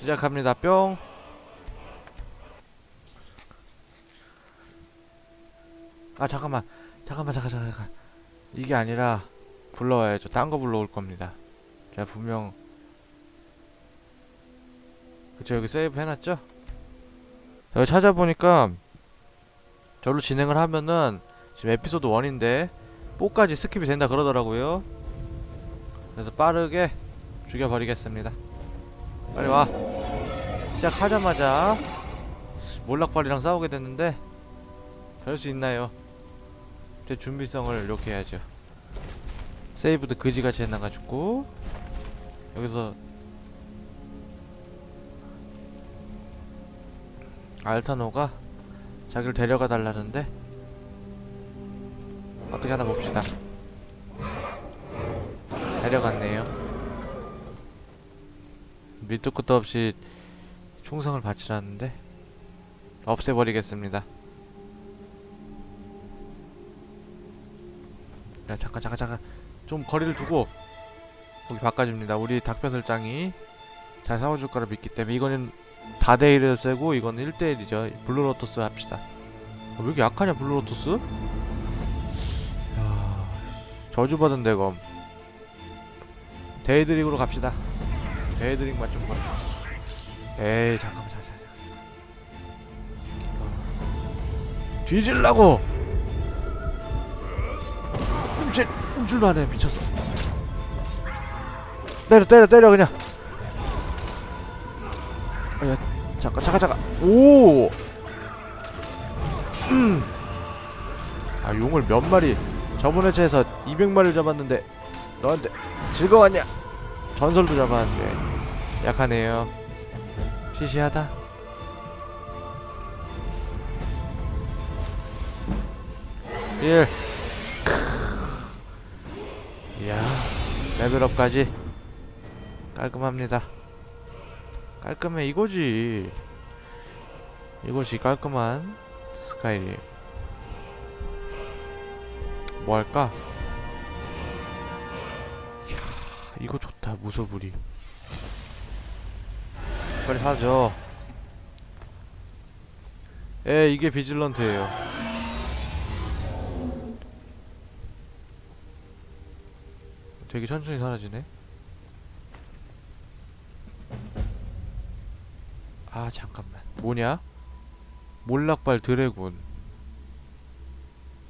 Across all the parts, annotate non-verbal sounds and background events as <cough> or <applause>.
시작합니다. 뿅. 아 잠깐만, 잠깐만, 잠깐, 잠깐, 잠깐. 이게 아니라 불러와야죠. 딴 거 불러올 겁니다. 제가 분명 그쵸 여기 세이브 해놨죠? 여기 찾아보니까 저로 진행을 하면은 지금 에피소드 1인데 4까지 스킵이 된다 그러더라고요. 그래서 빠르게 죽여버리겠습니다. 빨리 와. 시작하자마자 몰락발이랑 싸우게 됐는데 별 수 있나요? 제 준비성을 이렇게 해야죠. 세이브도 그지같이 해놔가지고 여기서 알타노가 자기를 데려가 달라는데 어떻게 하나 봅시다. 데려갔네요. 밑도 끝도 없이 총성을 바치라는데 없애버리겠습니다. 야 잠깐 잠깐 잠깐 좀 거리를 두고 여기 바꿔줍니다. 우리 닭뼈설장이 잘 싸워줄 거라 믿기 때문에 이거는 다대1을 세고 이거는 1대1이죠. 블루로토스 합시다. 어, 왜 이렇게 약하냐 블루로토스? 야, 저주받은 대검 데이드릭으로 갑시다. 데이드릭만 좀 봐. 에이 잠깐만 잠깐 잠깐. 뒤질라고! 움찔 움찔도 안해 미쳤어. 때려 때려 때려 그냥. 아야 잠깐 잠깐 잠깐. 오. 음. 아 용을 몇 마리 저번 회차에서 200마리를 잡았는데 너한테 즐거웠냐? 전설도 잡았는데 약하네요. 시시하다. 일. 이야 레벨업까지 깔끔합니다. 깔끔해 이거지. 이것이 깔끔한 스카이림. 뭐 할까? 이야 이거 좋다 무소불이. 빨리 사죠. 에 이게 비질런트예요. 되게 천천히 사라지네. 아 잠깐만. 뭐냐? 몰락발 드래곤.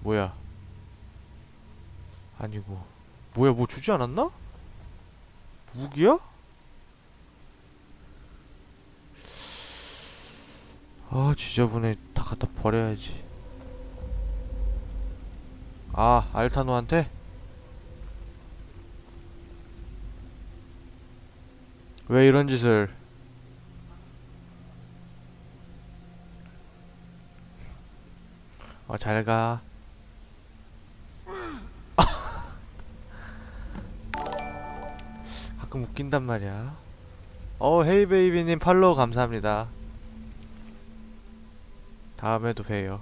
뭐야? 아니고 뭐야 뭐 주지 않았나? 무기야? 아 지저분해. 다 갖다 버려야지. 아 알타노한테? 왜 이런 짓을? 어 잘가. <laughs> 가끔 웃긴단 말이야. 어 헤이베이비님 팔로우 감사합니다 다음에도 봬요.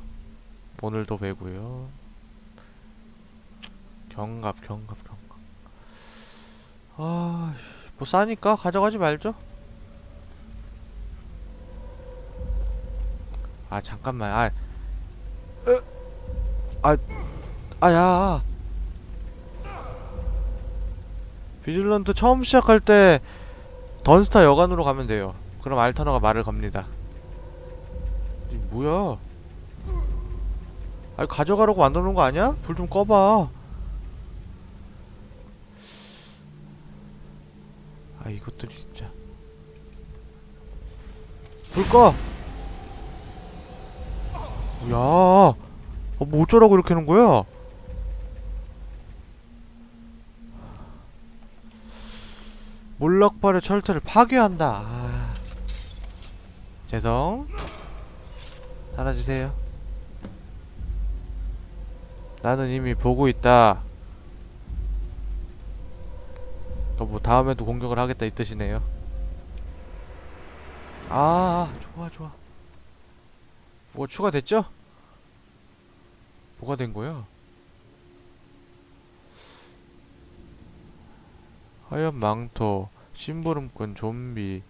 오늘도 뵈고요. 경갑, 경갑, 경갑. 아, 뭐 싸니까 가져가지 말죠. 아, 잠깐만. 아, 으, 아, 아야. 비질런트 처음 시작할 때 던스타 여관으로 가면 돼요. 그럼 알타너가 말을 겁니다. 이 뭐야? 아니 가져가라고 만들어 놓은 거 아니야? 불 좀 꺼봐. 아 이것들 진짜. 불 꺼. 야, 어, 뭐 어쩌라고 이렇게 하는 거야? 몰락발의 철퇴를 파괴한다. 아. 죄송. 사라지세요. 나는 이미 보고 있다. 또뭐 다음에도 공격을 하겠다 이 뜻이네요. 아, 좋아 좋아. 뭐 추가됐죠? 뭐가 된 거야? 하얀 망토, 심부름꾼, 좀비,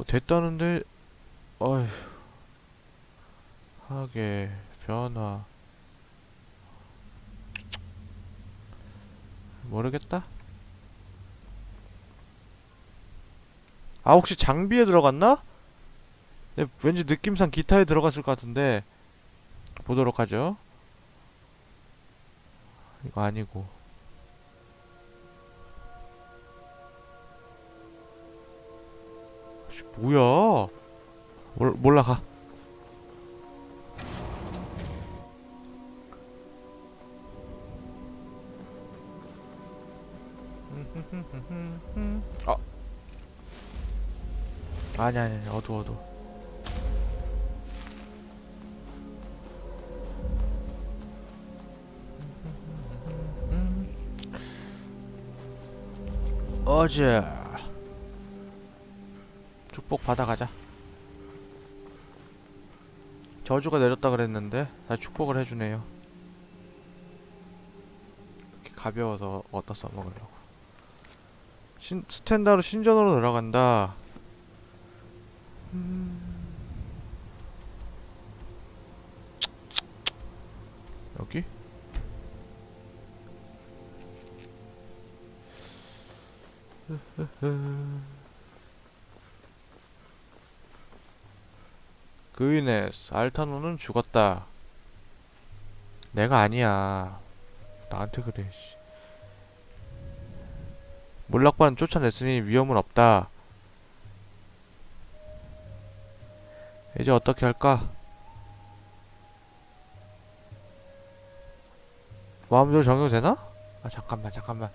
어, 됐다는데 어휴. 하게 변화. 모르겠다. 아 혹시 장비에 들어갔나? 네, 왠지 느낌상 기타에 들어갔을 것 같은데 보도록 하죠. 이거 아니고 뭐야? 몰, 몰라 가. 아. 아니 아니 아니 어두워 어두워. 어제 축복 받아가자. 저주가 내렸다 그랬는데 다시 축복을 해주네요. 이렇게 가벼워서 어디다 써먹으려고. 신, 스탠다로 신전으로 들어간다. 음. 여기? 그이네스 알타노는 죽었다. 내가 아니야. 나한테 그래. 씨. 몰락반 쫓아냈으니 위험은 없다. 이제 어떻게 할까? 마음대로 적용되나? 아 잠깐만 잠깐만.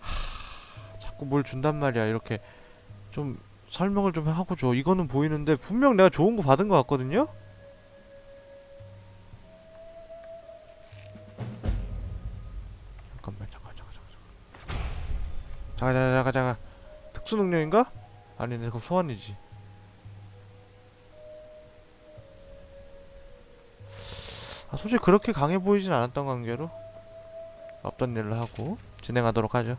하, 자꾸 뭘 준단 말이야. 이렇게 좀 설명을 좀 하고 줘. 이거는 보이는데 분명 내가 좋은 거 받은 거 같거든요? 잠깐만 잠깐 잠깐 잠깐 잠깐 잠깐 잠깐 잠깐 특수 능력인가? 아니네 그럼 소환이지 아 솔직히 그렇게 강해 보이진 않았던 관계로 없던 일을 하고 진행하도록 하죠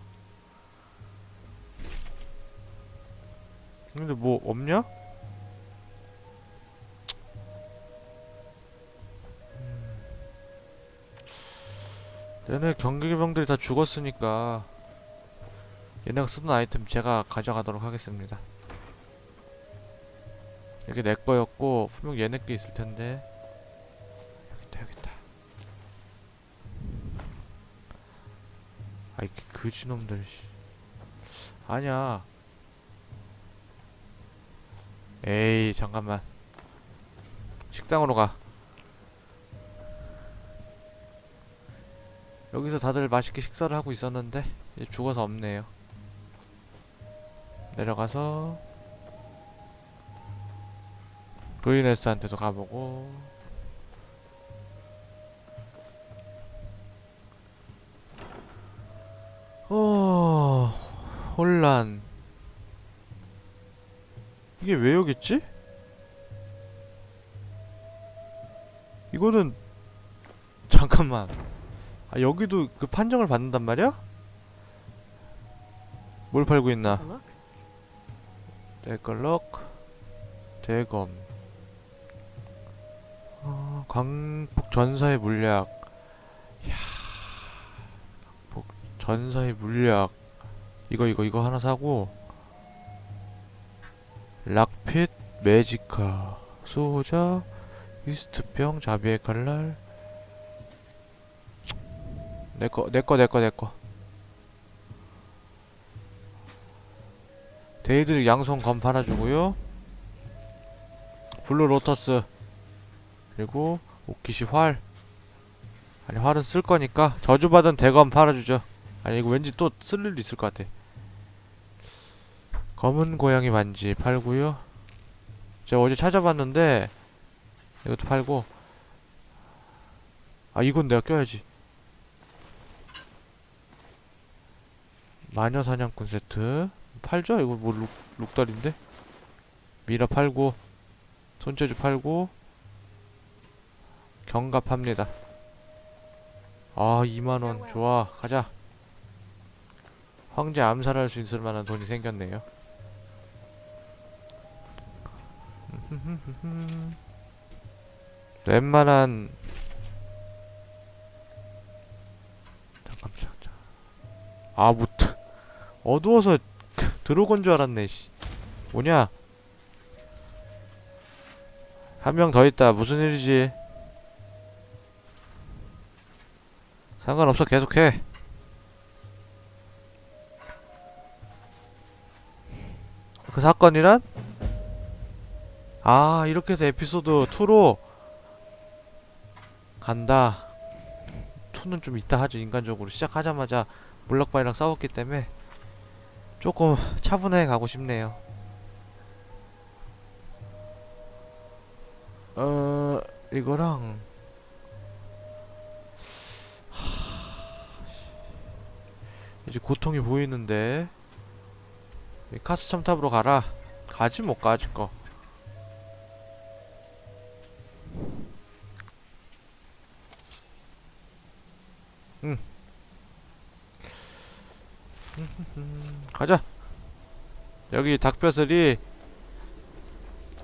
근데 뭐 없냐? 음. 얘네 경기병들이 다 죽었으니까 얘네가 쓰던 아이템 제가 가져가도록 하겠습니다. 이게 내 거였고 분명 얘네 게 있을 텐데 여기다 여기다. 아이 그지놈들 씨. 아니야. 에이 잠깐만. 식당으로 가. 여기서 다들 맛있게 식사를 하고 있었는데 죽어서 없네요. 내려가서 루이네스한테도 가보고. 어 혼란 이게 왜 여기 있지? 이거는 잠깐만. 아 여기도 그 판정을 받는단 말이야? 뭘 팔고 있나? 데컬럭 대검. 어, 광폭 전사의 물약 이야 광폭 전사의 물약 이거 이거 이거 하나 사고 매지카 소자 이스트병 자비의 칼날. 내꺼 내꺼 내꺼 내꺼 데이드 양손 검 팔아주고요. 블루 로터스. 그리고 오키시 활. 아니 활은 쓸 거니까 저주받은 대검 팔아주죠. 아니 이거 왠지 또 쓸 일 있을 것 같아. 검은 고양이 반지 팔고요 제가 어제 찾아봤는데 이것도 팔고. 아 이건 내가 껴야지. 마녀 사냥꾼 세트. 팔죠? 이거 뭐 룩, 룩달인데? 미라 팔고 손재주 팔고 경갑 팝니다. 아 2만원. 좋아. 가자. 황제 암살할 수 있을 만한 돈이 생겼네요 웬만한 잠깐 잠깐. 아 무트. 어두워서 들어온 줄 알았네 씨. 뭐냐? 한 명 더 있다. 무슨 일이지? 상관없어. 계속해. 그 사건이란? 아 이렇게 해서 에피소드 2로 간다. 2는 좀 이따 하죠. 인간적으로 시작하자마자 몰락바이랑 싸웠기 때문에 조금 차분하게 가고 싶네요. 어 이거랑 이제 고통이 보이는데 이 카스 첨탑으로 가라. 가지 못 가질 거 응. 가자. 여기 닭뼈슬이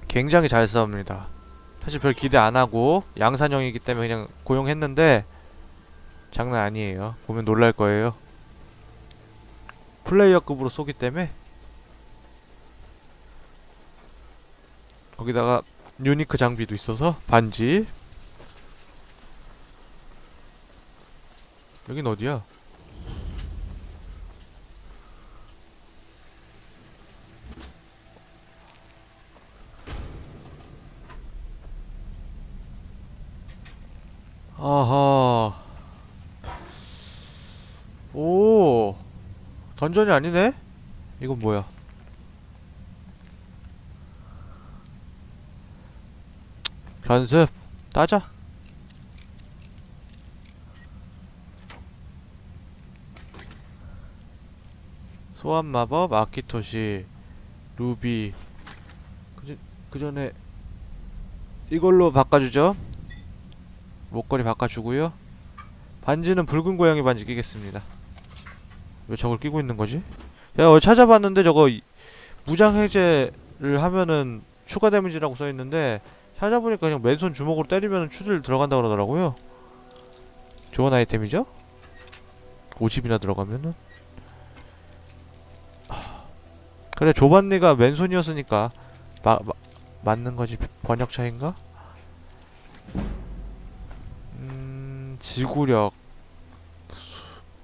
굉장히 잘 싸웁니다. 사실 별 기대 안 하고 양산형이기 때문에 그냥 고용했는데 장난 아니에요. 보면 놀랄 거예요. 플레이어급으로 쏘기 때문에 거기다가 유니크 장비도 있어서 반지 여긴 어디야? 아하. 오. 던전이 아니네? 이건 뭐야? 연습 따자. 소환 마법 아키토시 루비 그, 그 전에 이걸로 바꿔주죠. 목걸이 바꿔주고요. 반지는 붉은 고양이 반지 끼겠습니다. 왜 저걸 끼고 있는 거지? 야, 어디 찾아봤는데 저거 이- 무장 해제를 하면은 추가 데미지라고 써 있는데 찾아보니까 그냥 맨손 주먹으로 때리면 추들 들어간다 그러더라고요. 좋은 아이템이죠? 50이나 들어가면은 그래 조반니가 맨손이었으니까 마, 마, 맞는 거지. 번역 차인가? 음, 지구력.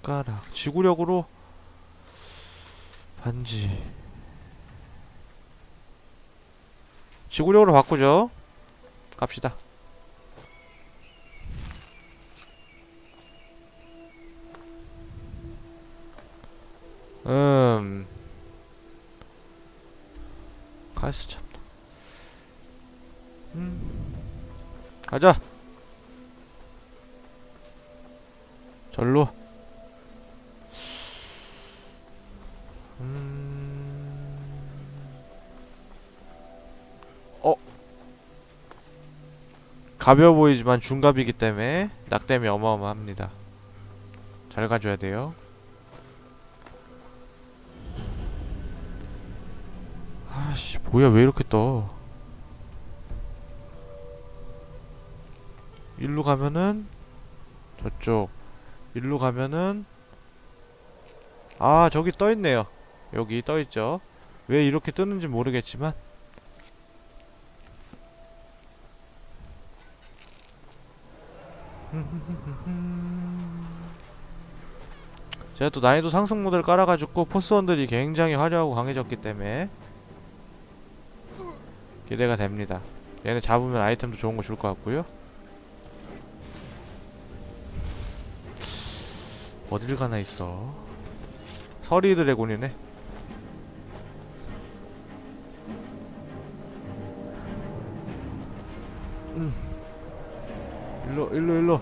숟가락. 지구력으로 반지. 지구력으로 바꾸죠. 갑시다. 음 가스 참 음. 가자. 절로. 음... 어? 가벼워 보이지만 중갑이기 때문에 낙뎀이 어마어마합니다. 잘 가져야 돼요 뭐야 왜 이렇게 떠? 일로 가면은 저쪽. 일로 가면은 아 저기 떠있네요. 여기 떠있죠. 왜 이렇게 뜨는지 모르겠지만. <laughs> 제가 또 난이도 상승 모드를 깔아가지고 포스원들이 굉장히 화려하고 강해졌기 때문에 기대가 됩니다. 얘네 잡으면 아이템도 좋은 거 줄 것 같고요. 어딜 가나 있어. 서리 드래곤이네. 음. 일로 일로 일로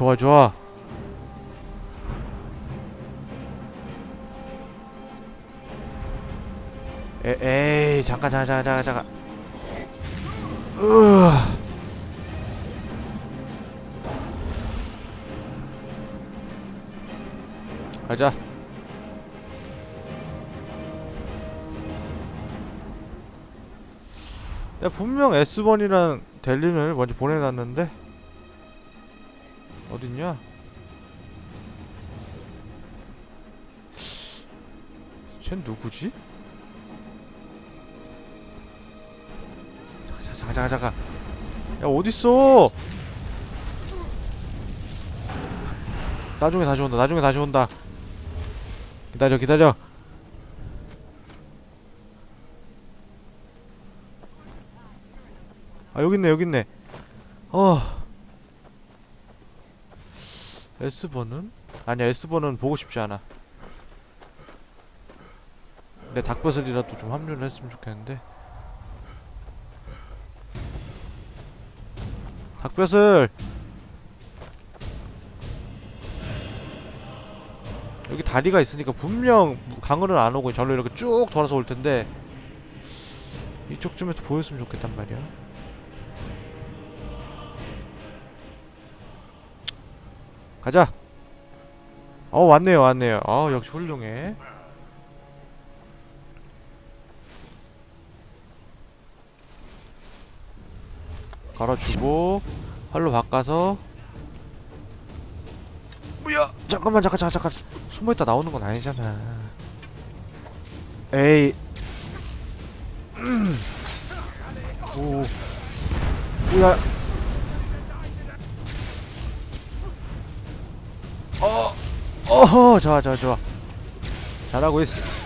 좋아 좋아. 에, 에이 잠깐 잠깐 잠깐 잠깐 으 가자. 야 분명 S번이랑 델린을 먼저 보내놨는데. 어딨냐? 쟨 누구지? 잠깐 잠깐 잠깐 잠깐 야 어딨어? 나중에 다시 온다 나중에 다시 온다 기다려 기다려 아 여기 있네 어 S번은? 아니야 S번은 보고 싶지 않아 내 닭벼슬이라도 좀 합류를 했으면 좋겠는데 닭벼슬 여기 다리가 있으니까 분명 강을은 안 오고 절로 이렇게 쭉 돌아서 올 텐데 이쪽쯤에서 보였으면 좋겠단 말이야. 가자. 어 왔네요 왔네요. 어 역시 훌륭해. 걸어주고 활로 바꿔서 뭐야 잠깐만 잠깐 잠깐 잠깐 숨어있다 나오는 건 아니잖아 에이 음. 오 뭐야 어허 좋아 좋아 좋아 잘하고 있어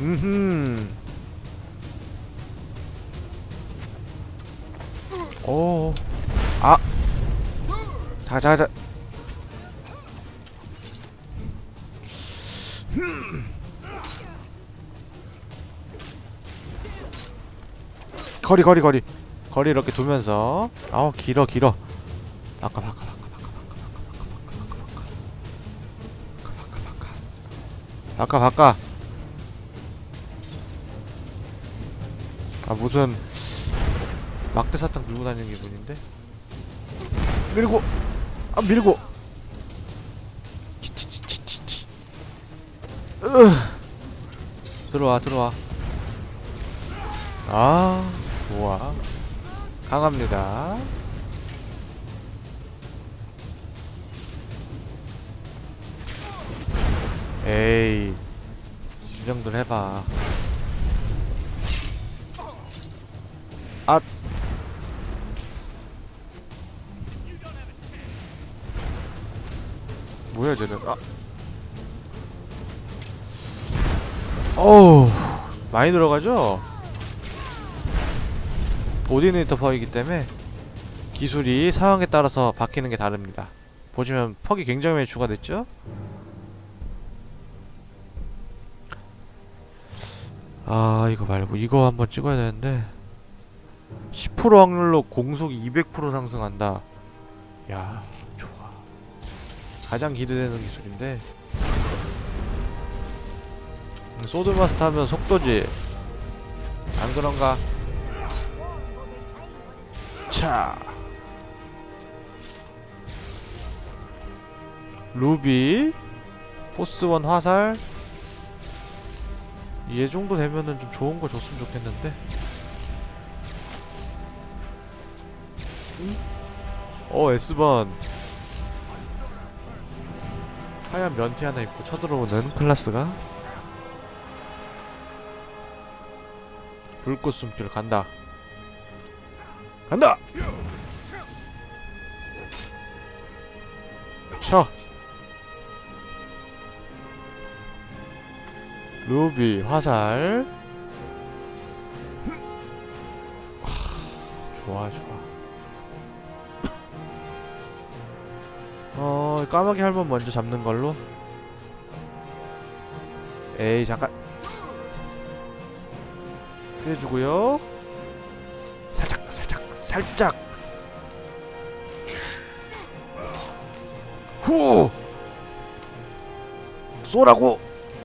음흠. 오. 아. 자, 자, 자. 거리, 거리, 거리. 거리 이렇게 두면서. 아우, 길어, 길어. 바꿔, 바꿔, 바꿔, 바꿔, 바꿔, 바꿔, 바꿔, 바꿔, 바꿔. 아 무슨 막대 사탕 들고 다니는 기분인데 밀고 아 밀고 치치치치치 으 들어와 들어와 아 좋아. 강합니다. 에이 이 정도는 해봐. 아 뭐야 쟤는 아! 어우 많이 들어가죠? 오디네이터 퍽이기 때문에 기술이 상황에 따라서 바뀌는 게 다릅니다 보시면 퍽이 굉장히 많이 추가됐죠? 아 이거 말고 이거 한번 찍어야 되는데 10% 확률로 공속이 200% 상승한다. 야, 좋아. 가장 기대되는 기술인데. 소드마스터 하면 속도지. 안 그런가? 차. 루비. 포스원 화살. 얘 정도 되면은 좀 좋은 거 줬으면 좋겠는데. 어 S번 하얀 면티 하나 입고 쳐들어오는 클라스가 불꽃 숨길 간다 간다! 쳐 루비 화살. 하, 좋아 좋아. 어 까마귀 할멈 먼저 잡는 걸로? 에이 잠깐. 피해주고요. 살짝 살짝. 후 쏘라고